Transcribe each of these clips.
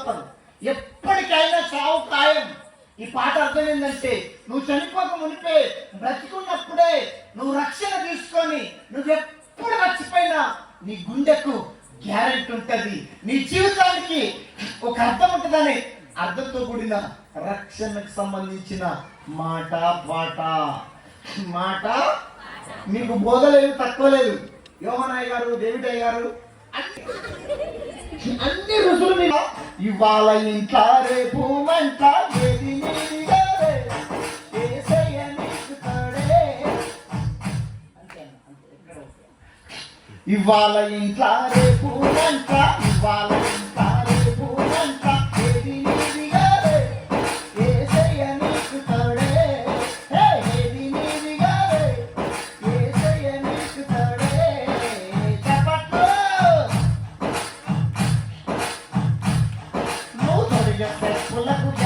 తప్పదు. ఎప్పటికైనా చావు ఖాయం. ఈ పాట అర్థం ఏంటంటే నువ్వు చనిపోక మునిపే బ్రతికున్నప్పుడే నువ్వు రక్షణ తీసుకొని నువ్వు ఎప్పుడు మర్చిపోయినా నీ గుండెకు గ్యారెంటీ ఉంటుంది. నీ జీవితానికి ఒక అర్థం ఉంటుందని అర్థంతో కూడిన రక్షణకు సంబంధించిన మాట పాట. మాట? మీకు బోధలేదు తక్కువ లేదు. యోహనాయ్ గారు దేవిటయ్య గారు అన్ని- రుసులు మీద. ఇవాళ ఇంట్లో రేపు మంట ఇవాళ ఇంట్లో రేపు మంట ఇవాళ ya se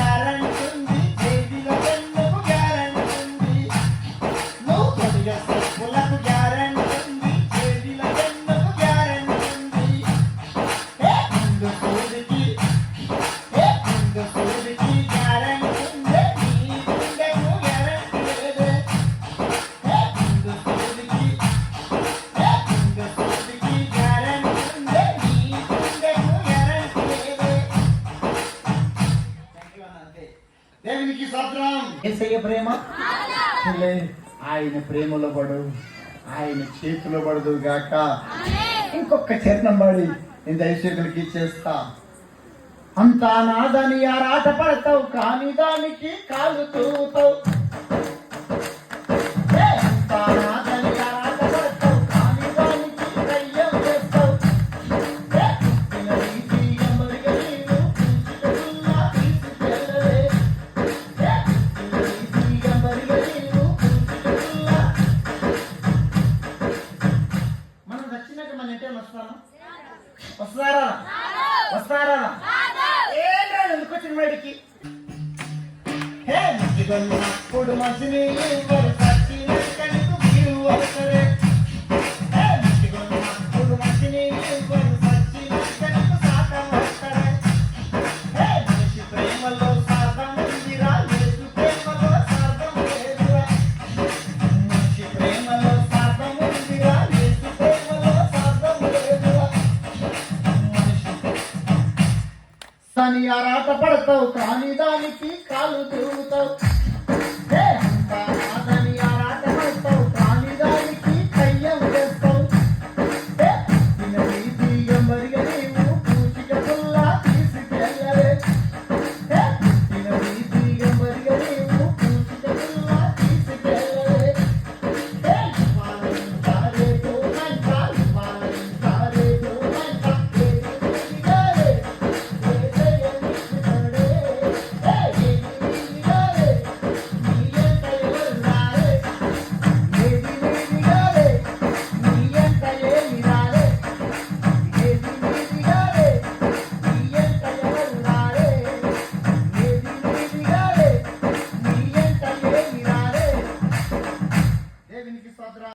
దేవునికి స్తోత్రం ఏసయ్య ప్రేమ? ఆయన ప్రేమలో పడు ఆయన చేతిలో పడదు గాక. ఇంకొక చరణం పాడి నేను దయచేతులకి ఇచ్చేస్తా అంతా నాదని ఆరాట పడతావు కానీ దానికి కాలు తూతావు నచ్చినాక మన వస్తారా వస్తారా ఏంటో ఎందుకు వచ్చిన వాడికి హే దాని ఆరాట పడతావు కానీ దానికి కాలు తిరుగుతావు